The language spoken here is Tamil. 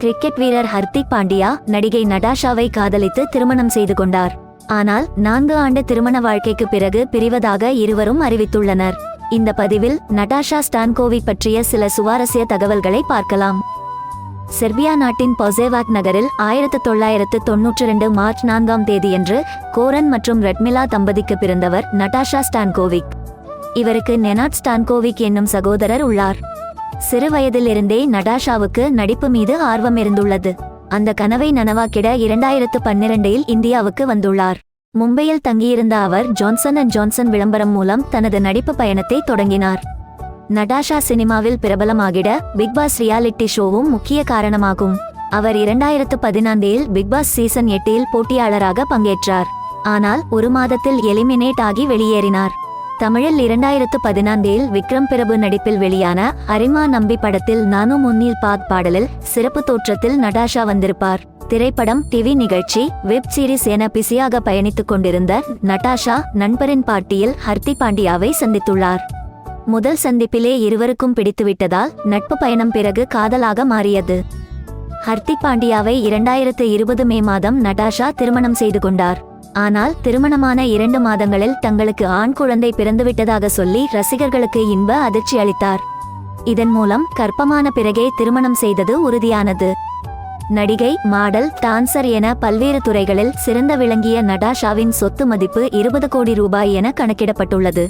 கிரிக்கெட் வீரர் ஹர்திக் பாண்டியா நடிகை நடாஷாவை காதலித்து திருமணம் செய்து கொண்டார். ஆனால் நான்கு ஆண்டு திருமண வாழ்க்கைக்கு பிறகு பிரிவதாக இருவரும் அறிவித்துள்ளனர். இந்த பதிவில் நடாஷா ஸ்டான்கோவிக் பற்றிய சில சுவாரஸ்ய தகவல்களை பார்க்கலாம். செர்பியா நாட்டின் பொசேவாக் நகரில் ஆயிரத்து தொள்ளாயிரத்து தொன்னூற்றி ரெண்டு மார்ச் நான்காம் தேதியன்று கோரன் மற்றும் ரெட்மிலா தம்பதிக்கு பிறந்தவர் நடாஷா ஸ்டான்கோவிக். இவருக்கு நெனாட் ஸ்டான்கோவிக் என்னும் சகோதரர் உள்ளார். சிறு வயதிலிருந்தே நடாஷாவுக்கு நடிப்பு மீது ஆர்வம் இருந்துள்ளது. அந்த கனவை நனவாக்கிட இரண்டாயிரத்து பன்னிரண்டில் இந்தியாவுக்கு வந்துள்ளார். மும்பையில் தங்கியிருந்த அவர் ஜான்சன் அண்ட் ஜான்சன் விளம்பரம் மூலம் தனது நடிப்பு பயணத்தை தொடங்கினார். நடாஷா சினிமாவில் பிரபலமாகிட பிக் பாஸ் ரியாலிட்டி ஷோவும் முக்கிய காரணமாகும். அவர் இரண்டாயிரத்து பதினான்கில் பிக்பாஸ் சீசன் எட்டில் போட்டியாளராக பங்கேற்றார். ஆனால் ஒரு மாதத்தில் எலிமினேட் ஆகி வெளியேறினார். தமிழில் இரண்டாயிரத்து பதினான்கில் விக்ரம் பிரபு நடிப்பில் வெளியான அரிமா நம்பி படத்தில் நானும் முன்னில் பாத் பாடலில் சிறப்பு தோற்றத்தில் நடாஷா வந்திருப்பார். திரைப்படம் டிவி நிகழ்ச்சி வெப் சீரிஸ் என பிஸியாக பயணித்துக் கொண்டிருந்த நடாஷா நண்பரின் பாட்டியில் ஹர்தி பாண்டியாவை சந்தித்துள்ளார். முதல் சந்திப்பிலே இருவருக்கும் பிடித்துவிட்டதால் நட்பு பயணம் பிறகு காதலாக மாறியது. ஹர்திக் பாண்டியாவை இரண்டாயிரத்து இருபது மே மாதம் நடாஷா திருமணம் செய்து கொண்டார். ஆனால் திருமணமான இரண்டு மாதங்களில் தங்களுக்கு ஆண் குழந்தை பிறந்துவிட்டதாக சொல்லி ரசிகர்களுக்கு இன்ப அதிர்ச்சி அளித்தார். இதன் மூலம் கர்ப்பமான பிறகே திருமணம் செய்தது உறுதியானது. நடிகை மாடல் டான்சர் என பல்வேறு துறைகளில் சிறந்த விளங்கிய நடாஷாவின் சொத்து மதிப்பு இருபது கோடி ரூபாய் என கணக்கிடப்பட்டுள்ளது.